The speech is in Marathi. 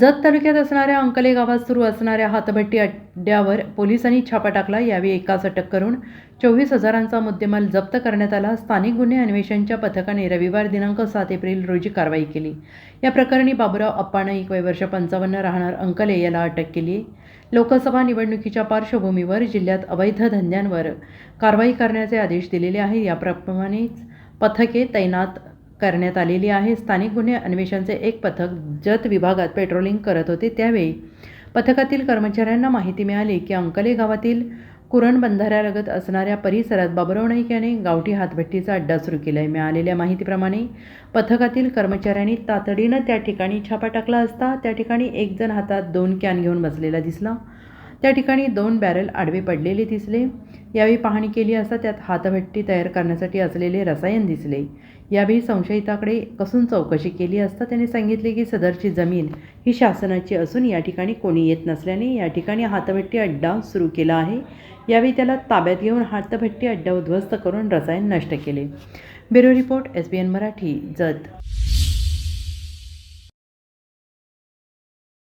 जत तालुक्यात असणाऱ्या अंकले गावात सुरू असणाऱ्या हातभट्टी अड्ड्यावर पोलिसांनी छापा टाकला. यावेळी एकाच अटक करून चोवीस हजारांचा मुद्देमाल जप्त करण्यात आला. स्थानिक गुन्हे अन्वेषणच्या पथकाने रविवार दिनांक सात एप्रिल रोजी कारवाई केली. या प्रकरणी बाबुराव अप्पा नाईक वय वर्ष पंचावन्न राहणार अंकले याला अटक केली. लोकसभा निवडणुकीच्या पार्श्वभूमीवर जिल्ह्यात अवैध धंद्यांवर कारवाई करण्याचे आदेश दिलेले आहे. याप्रमाणेच पथके तैनात करण्यात आलेली आहे. स्थानिक गुन्हे अन्वेषणचे एक पथक जत विभागात पेट्रोलिंग करत होते. त्यावेळी पथकातील कर्मचाऱ्यांना माहिती मिळाली की अंकले गावातील कुरण बंधाऱ्यालगत असणाऱ्या परिसरात बाबुराव नाईक याने गावठी हातभट्टीचा अड्डा सुरू केला आहे मिळालेल्या माहितीप्रमाणे पथकातील कर्मचाऱ्यांनी तातडीनं त्या ठिकाणी छापा टाकला असता त्या ठिकाणी एक जण हातात दोन कॅन घेऊन बसलेला दिसला. त्या ठिकाणी दोन बॅरल आडवे पडलेले दिसले. यावेळी पाहणी केली असता त्यात हातभट्टी तयार करण्यासाठी असलेले रसायन दिसले. यावेळी संशयिताकडे कसून चौकशी केली असता त्याने सांगितले की सदरची जमीन ही शासनाची असून या ठिकाणी कोणी येत नसल्याने या ठिकाणी हातभट्टी अड्डा सुरू केला आहे. यावेळी त्याला ताब्यात घेऊन हातभट्टी अड्डा उद्ध्वस्त करून रसायन नष्ट केले. Bureau report S B N Marathi Jat.